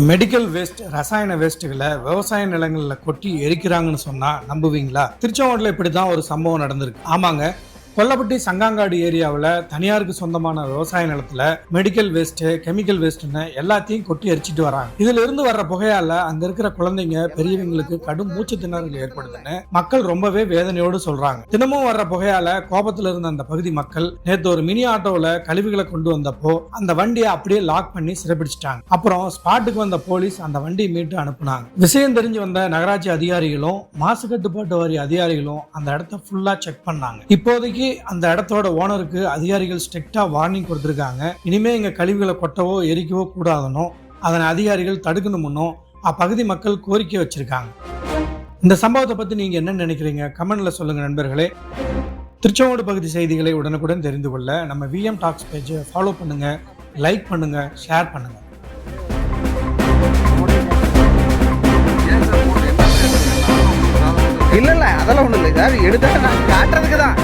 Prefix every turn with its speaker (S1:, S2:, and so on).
S1: Medical waste ரசாயன வேஸ்ட்டுகளை விவசாய நிலங்களில் கொட்டி எரிக்கிறாங்கன்னு சொன்னா நம்புவீங்களா? திருச்செங்கோட்டில் இப்படி தான் ஒரு சம்பவம் நடந்திருக்கு. ஆமாங்க. கொல்லப்பட்டி சங்காங்காடு ஏரியாவில் தனியாருக்கு சொந்தமான விவசாய நிலத்துல மெடிக்கல் வேஸ்ட் கெமிக்கல் வேஸ்ட்னு எல்லாத்தையும் கொட்டி எரிச்சிட்டு வராங்க. இதுல இருந்து வர்ற புகையால அங்க இருக்கிற குழந்தைங்க பெரியவங்களுக்கு கடும் மூச்சு திணறல் ஏற்படுதுன்னு மக்கள் ரொம்பவே வேதனையோடு சொல்றாங்க. தினமும் வர்ற புகையால கோபத்துல இருந்த அந்த பகுதி மக்கள் நேற்று ஒரு மினி ஆட்டோவில் கழிவுகளை கொண்டு வந்தப்போ அந்த வண்டியை அப்படியே லாக் பண்ணி சிறைப்பிடிச்சிட்டாங்க. அப்புறம் ஸ்பாட்டுக்கு வந்த போலீஸ் அந்த வண்டியை மீட்டு அனுப்புனாங்க. விஷயம் தெரிஞ்சு வந்த நகராட்சி அதிகாரிகளும் மாசு கட்டுப்பாட்டு வாரிய அதிகாரிகளும் அந்த இடத்த ஃபுல்லா செக் பண்ணாங்க. இப்போதைக்கு அந்த இடத்தோட ஓனருக்கு அதிகாரிகள் ஸ்ட்ரிக்டா வார்னிங் கொடுத்துருக்காங்க. இனிமே இங்க கழிவுகளை கொட்டவோ எரிக்கவோ கூடாதனோ அதனை அதிகாரிகள் தடுக்கணும்னும் அப்பகுதி மக்கள் கோரிக்கை வச்சிருக்காங்க. இந்த சம்பவத்தை பத்தி நீங்க என்ன நினைக்கிறீங்க? கமெண்ட்ல சொல்லுங்க நண்பர்களே. திருச்செங்கோடு பகுதி செய்திகளை உடனுக்குடன் தெரிந்து கொள்ள நம்ம விஎம் டாக்ஸ் பேஜை ஃபாலோ பண்ணுங்க லைக் பண்ணுங்க ஷேர் பண்ணுங்க.
S2: இல்ல இல்ல அதெல்லாம் ஒண்ணு இல்லை. சார் எடுத்தா நான் காட்டுறதுக்கு தான்